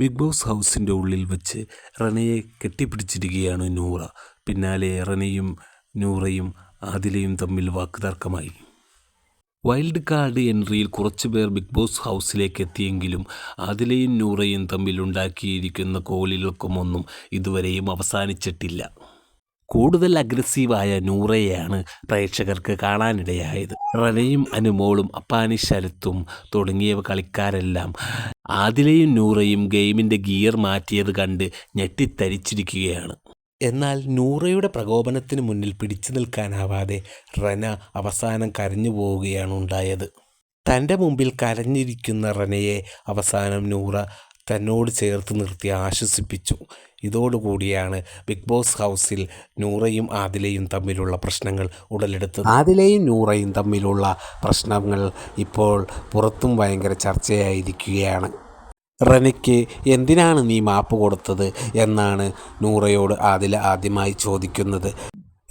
Big boss ഹൗസിന്റെ ഉള്ളിൽ വെച്ച് റനയെ കെട്ടിപ്പിടിച്ചിരിക്കുകയാണ് നൂറ. പിന്നാലെ റനയും നൂറയും ആദിലയും തമ്മിൽ വാക്കുതർക്കമായി. വൈൽഡ് കാർഡ് എൻട്രിയിൽ കുറച്ച് പേർ ബിഗ് ബോസ് ഹൗസിലേക്ക് എത്തിയെങ്കിലും ആദിലയും നൂറയും തമ്മിൽ ഉണ്ടാക്കിയിരിക്കുന്ന കോലിലൊക്കമൊന്നും ഇതുവരെയും അവസാനിച്ചിട്ടില്ല. കൂടുതൽ അഗ്രസീവായ നൂറയെയാണ് പ്രേക്ഷകർക്ക് കാണാനിടയായത്. റനയും അനുമോളും അപ്പാനി ശരത്തും തുടങ്ങിയവ കളിക്കാരെല്ലാം ആദിലയും നൂറയും ഗെയിമിന്റെ ഗിയർ മാറ്റിയത് കണ്ട് ഞെട്ടിത്തരിച്ചിരിക്കുകയാണ്. എന്നാൽ നൂറയുടെ പ്രകോപനത്തിന് മുന്നിൽ പിടിച്ചു നിൽക്കാനാവാതെ റന അവസാനം കരഞ്ഞു പോവുകയാണ് ഉണ്ടായത്. തന്റെ മുമ്പിൽ കരഞ്ഞിരിക്കുന്ന റനയെ അവസാനം നൂറ തന്നോട് ചേർത്ത് നിർത്തി ആശ്വസിപ്പിച്ചു. ഇതോടുകൂടിയാണ് ബിഗ് ബോസ് ഹൗസിൽ നൂറയും ആദിലയും തമ്മിലുള്ള പ്രശ്നങ്ങൾ ഉടലെടുത്തത്. ആദിലയും നൂറയും തമ്മിലുള്ള പ്രശ്നങ്ങൾ ഇപ്പോൾ പുറത്തും ഭയങ്കര ചർച്ചയായിരിക്കുകയാണ്. റനയ്ക്ക് എന്തിനാണ് നീ മാപ്പ് കൊടുത്തത് എന്നാണ് നൂറയോട് ആദില ആദ്യമായി ചോദിക്കുന്നത്.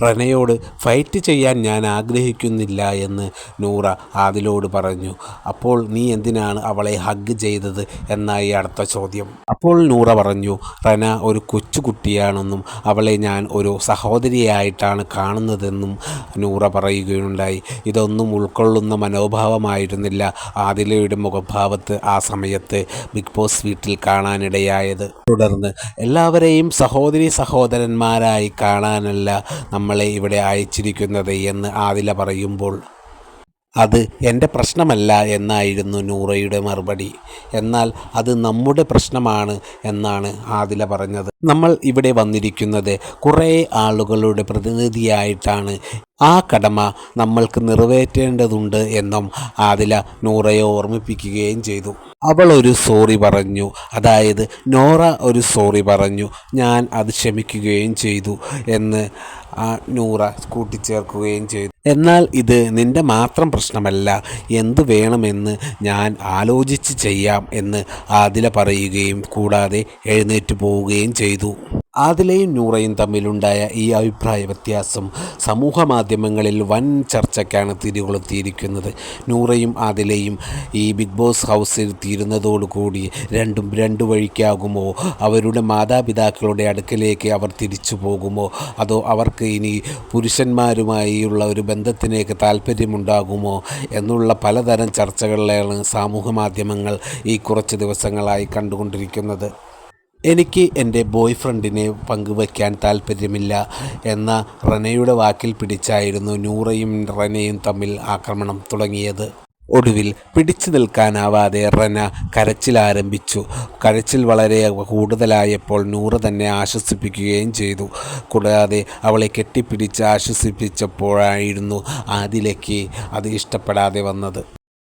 റനയോട് ഫൈറ്റ് ചെയ്യാൻ ഞാൻ ആഗ്രഹിക്കുന്നില്ല എന്ന് നൂറ ആദിലോട് പറഞ്ഞു. അപ്പോൾ നീ എന്തിനാണ് അവളെ ഹഗ് ചെയ്തത് എന്നായി അടുത്ത ചോദ്യം. അപ്പോൾ നൂറ പറഞ്ഞു റന ഒരു കൊച്ചുകുട്ടിയാണെന്നും അവളെ ഞാൻ ഒരു സഹോദരിയായിട്ടാണ് കാണുന്നതെന്നും നൂറ പറയുകയുണ്ടായി. ഇതൊന്നും ഉൾക്കൊള്ളുന്ന മനോഭാവമായിരുന്നില്ല ആദിലയുടെ മുഖഭാവത്ത് ആ സമയത്ത് ബിഗ് ബോസ് വീട്ടിൽ കാണാനിടയായത്. തുടർന്ന് എല്ലാവരെയും സഹോദരി സഹോദരന്മാരായി കാണാനല്ല നമ്മളെ ഇവിടെ അയച്ചിരിക്കുന്നത് എന്ന് ആദില പറയുമ്പോൾ അത് എന്റെ പ്രശ്നമല്ല എന്നായിരുന്നു നൂറയുടെ മറുപടി. എന്നാൽ അത് നമ്മുടെ പ്രശ്നമാണ് എന്നാണ് ആദില പറഞ്ഞത്. നമ്മൾ ഇവിടെ വന്നിരിക്കുന്നത് കുറേ ആളുകളുടെ പ്രതിനിധിയായിട്ടാണ് ആ കടമ നമ്മൾക്ക് നിറവേറ്റേണ്ടതുണ്ട് എന്നും ആദില നൂറയെ ഓർമ്മിപ്പിക്കുകയും ചെയ്തു. അവൾ ഒരു സോറി പറഞ്ഞു. അതായത് നോറ ഒരു സോറി പറഞ്ഞു. ഞാൻ അത് ക്ഷമിക്കുകയും ചെയ്തു എന്ന് ആ നൂറ കൂട്ടിച്ചേർക്കുകയും ചെയ്തു. എന്നാൽ ഇത് നിന്റെ മാത്രം പ്രശ്നമല്ല. എന്തു വേണമെന്ന് ഞാൻ ആലോചിച്ച് ചെയ്യാം എന്ന് ആദില പറയുകയും കൂടാതെ എഴുന്നേറ്റ് പോവുകയും ചെയ്തു. ആദിലയും നൂറയും തമ്മിലുണ്ടായ ഈ അഭിപ്രായ വ്യത്യാസം സമൂഹ മാധ്യമങ്ങളിൽ വൻ ചർച്ചയ്ക്കാണ് തിരികൊളുത്തിയിരിക്കുന്നത്. നൂറയും ആദിലയും ഈ ബിഗ് ബോസ് ഹൗസിൽ തീരുന്നതോടുകൂടി രണ്ടും രണ്ടു വഴിക്കാകുമോ? അവരുടെ മാതാപിതാക്കളുടെ അടുക്കലേക്ക് അവർ തിരിച്ചു പോകുമോ? അതോ അവർക്ക് ഇനി പുരുഷന്മാരുമായുള്ള ഒരു ബന്ധത്തിലേക്ക് താല്പര്യമുണ്ടാകുമോ എന്നുള്ള പലതരം ചർച്ചകളിലാണ് സാമൂഹ മാധ്യമങ്ങൾ ഈ കുറച്ച് ദിവസങ്ങളായി കണ്ടുകൊണ്ടിരിക്കുന്നത്. എനിക്ക് എന്റെ ബോയ് ഫ്രണ്ടിനെ പങ്കുവയ്ക്കാൻ താല്പര്യമില്ല എന്ന റനയുടെ വാക്കിൽ പിടിച്ചായിരുന്നു നൂറയും റനയും തമ്മിൽ ആക്രമണം തുടങ്ങിയത്. ഒടുവിൽ പിടിച്ചു നിൽക്കാനാവാതെ റന കരച്ചിൽ ആരംഭിച്ചു. കരച്ചിൽ വളരെ കൂടുതലായപ്പോൾ നൂറ് തന്നെ ആശ്വസിപ്പിക്കുകയും ചെയ്തു. കൂടാതെ അവളെ കെട്ടിപ്പിടിച്ച് ആശ്വസിപ്പിച്ചപ്പോഴായിരുന്നു ആദിലയ്ക്ക് അത് ഇഷ്ടപ്പെടാതെ വന്നത്.